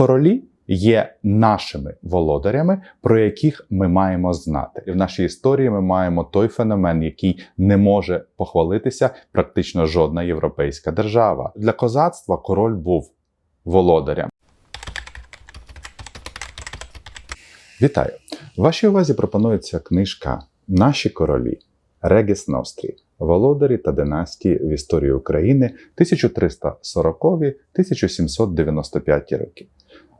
королі є нашими володарями, про яких ми маємо знати. І в нашій історії ми маємо той феномен, який не може похвалитися практично жодна європейська держава. Для козацтва король був володарем. Вітаю! Вашій увазі пропонується книжка Наші королі Регіс Нострі. Володарі та династії в історії України 1340-1795 роки.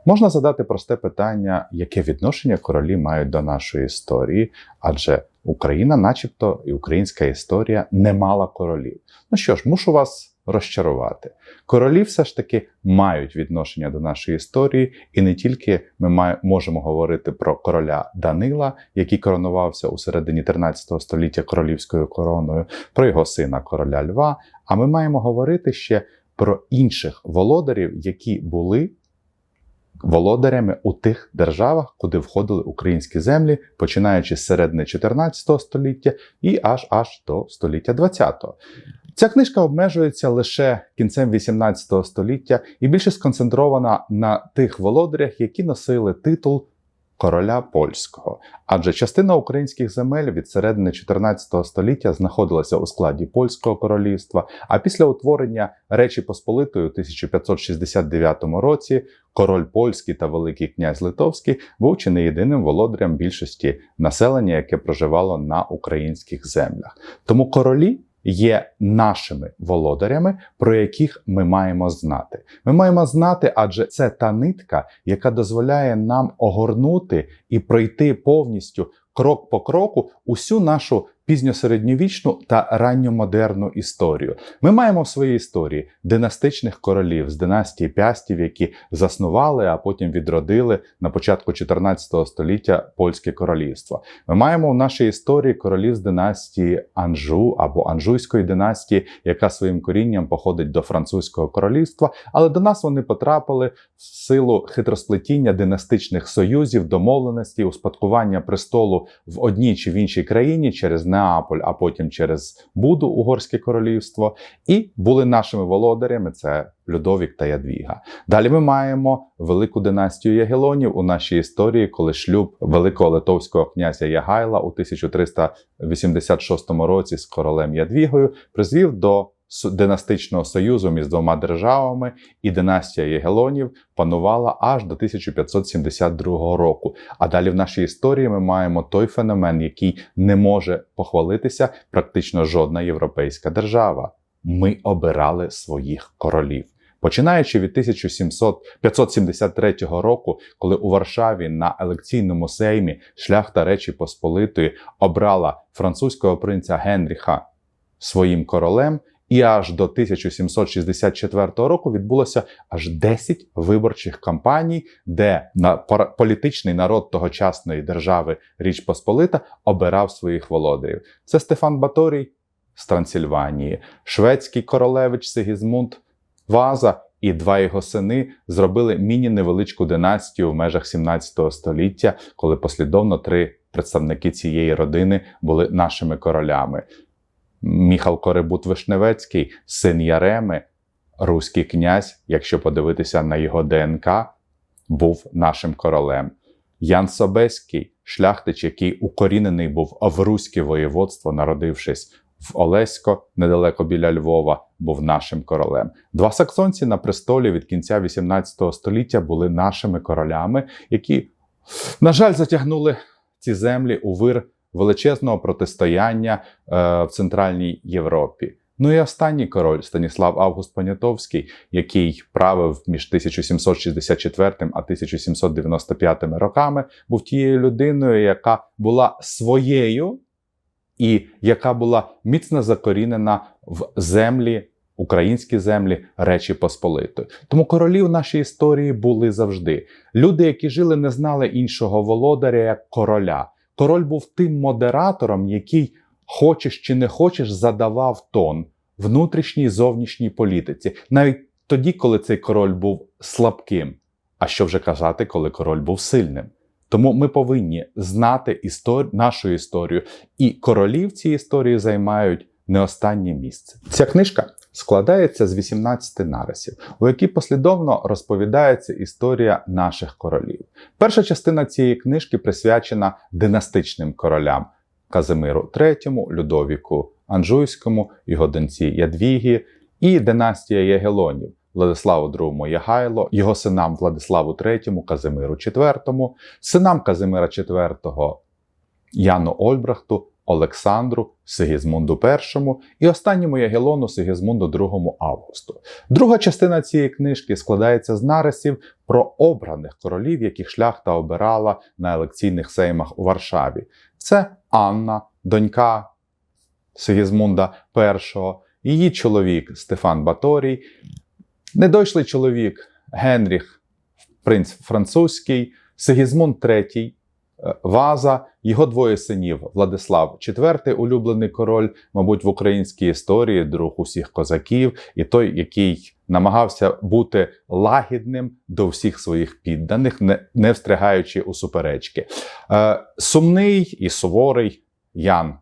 Можна задати просте питання, яке відношення королі мають до нашої історії, адже Україна, начебто, і українська історія не мала королів. Ну що ж, мушу вас розчарувати. Королі все ж таки мають відношення до нашої історії, і не тільки ми можемо говорити про короля Данила, який коронувався у середині 13 століття королівською короною, про його сина короля Льва. А ми маємо говорити ще про інших володарів, які були володарями у тих державах, куди входили українські землі, починаючи з середини 14 століття і аж аж до століття 20-го. Ця книжка обмежується лише кінцем 18 століття і більше сконцентрована на тих володарях, які носили титул короля польського. Адже частина українських земель від середини 14 століття знаходилася у складі польського королівства. А після утворення Речі Посполитої у 1569 році король польський та Великий князь Литовський був чи не єдиним володарем більшості населення, яке проживало на українських землях. Тому королі є нашими володарями, про яких ми маємо знати. Ми маємо знати, адже це та нитка, яка дозволяє нам огорнути і пройти повністю крок по кроку усю нашу пізньосередньовічну та ранньомодерну історію. Ми маємо в своїй історії династичних королів з династії пястів, які заснували, а потім відродили на початку 14 століття польське королівство. Ми маємо в нашій історії королів з династії Анжу або Анжуйської династії, яка своїм корінням походить до французького королівства, але до нас вони потрапили в силу хитросплетіння династичних союзів, домовленостей, успадкування престолу в одній чи в іншій країні через Неаполь, а потім через Буду, Угорське королівство, і були нашими володарями. Це Людовік та Ядвіга. Далі ми маємо велику династію Ягелонів у нашій історії, коли шлюб великого литовського князя Ягайла у 1386 році з королем Ядвігою призвів до династичного союзу між двома державами, і династія Єгелонів панувала аж до 1572 року. А далі в нашій історії ми маємо той феномен, який не може похвалитися практично жодна європейська держава. Ми обирали своїх королів. Починаючи від 1773 року, коли у Варшаві на елекційному сеймі шляхта Речі Посполитої обрала французького принця Генріха своїм королем, і аж до 1764 року відбулося аж 10 виборчих кампаній, де на політичний народ тогочасної держави Річ Посполита обирав своїх володарів. Це Стефан Баторій з Трансильванії, шведський королевич Сигізмунд Ваза. І два його сини зробили міні-невеличку династію в межах 17 століття, коли послідовно три представники цієї родини були нашими королями. Міхал Коребут Вишневецький, син Яреми, руський князь, якщо подивитися на його ДНК, був нашим королем. Ян Собеський, шляхтич, який укорінений був в руське воєводство, народившись в Олесько, недалеко біля Львова, був нашим королем. Два саксонці на престолі від кінця 18 століття були нашими королями, які, на жаль, затягнули ці землі у вир величезного протистояння е, в Центральній Європі. Ну і останній король Станіслав Август Понятовський, який правив між 1764 а 1795 роками, був тією людиною, яка була своєю і яка була міцно закорінена в землі. Українські землі Речі Посполитої. Тому королі в нашій історії були завжди. Люди, які жили, не знали іншого володаря як короля. Король був тим модератором, який, хочеш чи не хочеш, задавав тон внутрішній зовнішній політиці, навіть тоді, коли цей король був слабким. А що вже казати, коли король був сильним? Тому ми повинні знати істор... нашу історію, і королі в цій історії займають не останнє місце. Ця книжка складається з 18 нарисів, у якій послідовно розповідається історія наших королів. Перша частина цієї книжки присвячена династичним королям Казимиру III, Людовіку Анжуйському, його доньці Ядвігі і династія Ягелонів. Владиславу II Ягайло, його синам Владиславу III, Казимиру IV, синам Казимира IV Яну Ольбрахту, Олександру, Сигізмунду І і останньому Ягелону Сигізмунду II Августу. Друга частина цієї книжки складається з нарисів про обраних королів, яких шляхта обирала на елекційних сеймах у Варшаві. Це Анна, донька Сигізмунда І, її чоловік Стефан Баторій, недойшлий чоловік Генріх, принц французький, Сигізмунд III, Ваза, його двоє синів Владислав IV, улюблений король, мабуть, в українській історії, друг усіх козаків, і той, який намагався бути лагідним до всіх своїх підданих, не, не встригаючи у суперечки. Е, сумний і суворий Ян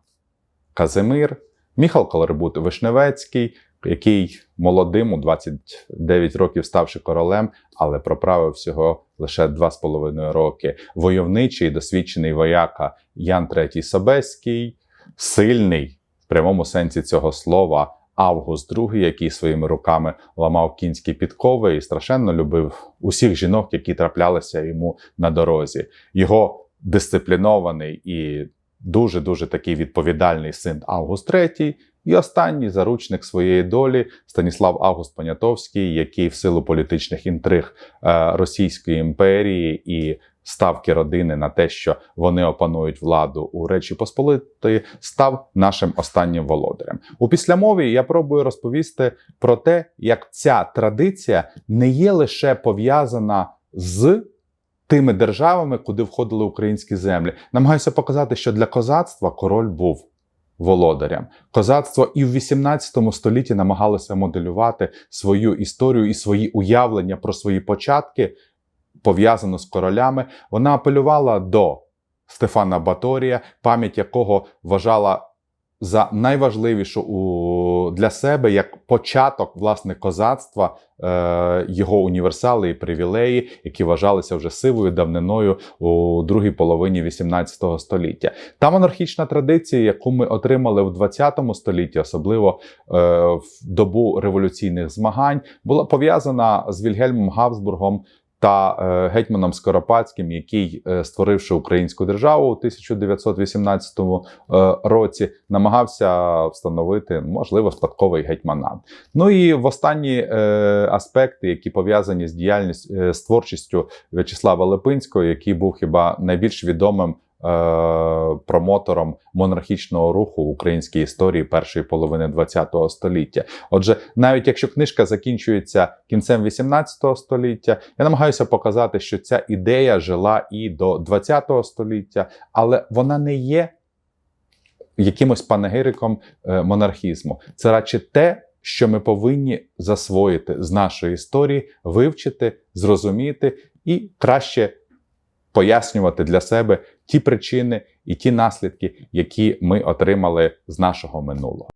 Казимир, Міхал Колербут Вишневецький, який молодим у 29 років ставши королем, але проправив всього лише 2,5 роки. Войовничий досвідчений вояка Ян III Собеський, сильний в прямому сенсі цього слова. Август II, який своїми руками ламав кінські підкови і страшенно любив усіх жінок, які траплялися йому на дорозі. Його дисциплінований і дуже дуже такий відповідальний син Август III, і останній заручник своєї долі Станіслав Август Понятовський, який в силу політичних інтриг е, Російської імперії і ставки родини на те, що вони опанують владу у Речі Посполитої, став нашим останнім володарем. У післямові я пробую розповісти про те, як ця традиція не є лише пов'язана з тими державами, куди входили українські землі. Намагаюся показати, що для козацтва король був володарям. Козацтво і в 18 столітті намагалося моделювати свою історію і свої уявлення про свої початки, пов'язано з королями. Вона апелювала до Стефана Баторія, пам'ять якого вважала за найважливішу у, для себе як початок власне козацтва, е, його універсали і привілеї, які вважалися вже сивою давниною у другій половині 18 століття. Та монархічна традиція, яку ми отримали в 20 столітті, особливо е, в добу революційних змагань, була пов'язана з Вільгельмом Габсбургом та е, гетьманом Скоропадським, який, е, створивши українську державу у 1918 е, році, намагався встановити можливо спадковий гетьманат. Ну і в останні аспекти, які пов'язані з діяльністю з творчістю В'ячеслава Липинського, який був хіба найбільш відомим. Е, промотором монархічного руху в українській історії першої половини ХХ століття. Отже, навіть якщо книжка закінчується кінцем XVIII століття, я намагаюся показати, що ця ідея жила і до ХХ століття, але вона не є якимось панегириком е, монархізму. Це радше те. Що ми повинні засвоїти з нашої історії, вивчити, зрозуміти і краще пояснювати для себе ті причини і ті наслідки, які ми отримали з нашого минулого.